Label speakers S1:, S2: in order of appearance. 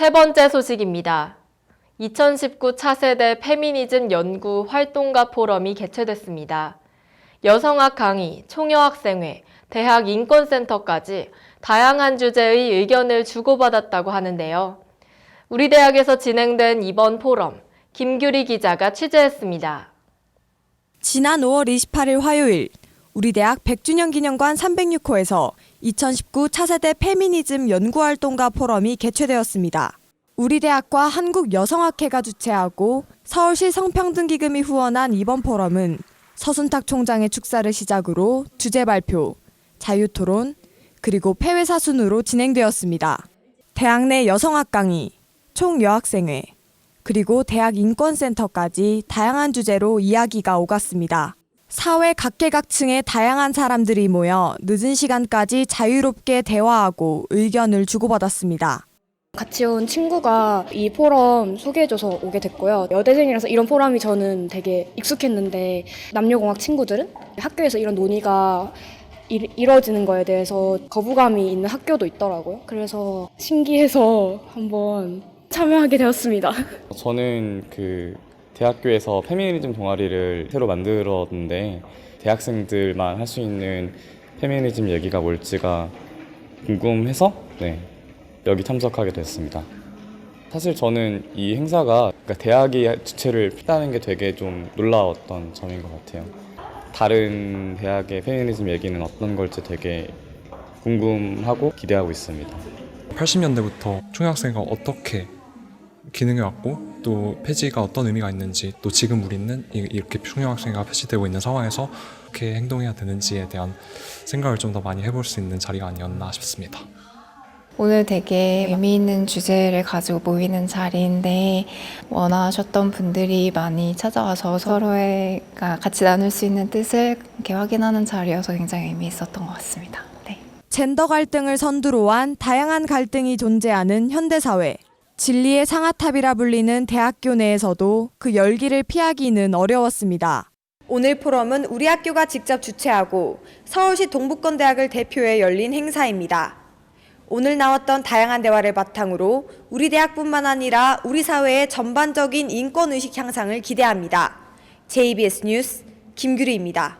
S1: 세 번째 소식입니다. 2019 차세대 페미니즘 연구 활동가 포럼이 개최됐습니다. 여성학 강의, 총여학생회, 대학 인권센터까지 다양한 주제의 의견을 주고받았다고 하는데요. 우리 대학에서 진행된 이번 포럼, 김규리 기자가 취재했습니다.
S2: 지난 5월 28일 화요일 우리 대학 100주년 기념관 306호에서 2019 차세대 페미니즘 연구활동가 포럼이 개최되었습니다. 우리 대학과 한국여성학회가 주최하고 서울시 성평등기금이 후원한 이번 포럼은 서순탁 총장의 축사를 시작으로 주제 발표, 자유 토론, 그리고 폐회사 순으로 진행되었습니다. 대학 내 여성학 강의, 총 여학생회, 그리고 대학 인권센터까지 다양한 주제로 이야기가 오갔습니다. 사회 각계각층의 다양한 사람들이 모여 늦은 시간까지 자유롭게 대화하고 의견을 주고받았습니다.
S3: 같이 온 친구가 이 포럼 소개해줘서 오게 됐고요. 여대생이라서 이런 포럼이 저는 되게 익숙했는데 남녀공학 친구들은 학교에서 이런 논의가 이, 이루어지는 거에 대해서 거부감이 있는 학교도 있더라고요. 그래서 신기해서 한번 참여하게 되었습니다.
S4: 저는 그 대학교에서 페미니즘 동아리를 새로 만들었는데 대학생들만 할 수 있는 페미니즘 얘기가 뭘지가 궁금해서 네, 여기 참석하게 됐습니다. 사실 저는 이 행사가 그러니까 대학이 주최를 했다는 게 되게 좀 놀라웠던 점인 것 같아요. 다른 대학의 페미니즘 얘기는 어떤 걸지 되게 궁금하고 기대하고 있습니다.
S5: 80년대부터 총학생회가 어떻게 기능해 왔고 또 폐지가 어떤 의미가 있는지 또 지금 우리는 이- 이렇게 총학생회가 폐지되고 있는 상황에서 어떻게 행동해야 되는지에 대한 생각을 좀 더 많이 해볼 수 있는 자리가 아니었나 싶습니다.
S6: 오늘 되게 의미 있는 주제를 가지고 모이는 자리인데 원하셨던 분들이 많이 찾아와서 서로가 같이 나눌 수 있는 뜻을 이렇게 확인하는 자리여서 굉장히 의미 있었던 것 같습니다. 네.
S2: 젠더 갈등을 선두로 한 다양한 갈등이 존재하는 현대 사회. 진리의 상아탑이라 불리는 대학교 내에서도 그 열기를 피하기는 어려웠습니다. 오늘 포럼은 우리 학교가 직접 주최하고 서울시 동북권대학을 대표해 열린 행사입니다. 오늘 나왔던 다양한 대화를 바탕으로 우리 대학뿐만 아니라 우리 사회의 전반적인 인권의식 향상을 기대합니다. JBS 뉴스 김규리입니다.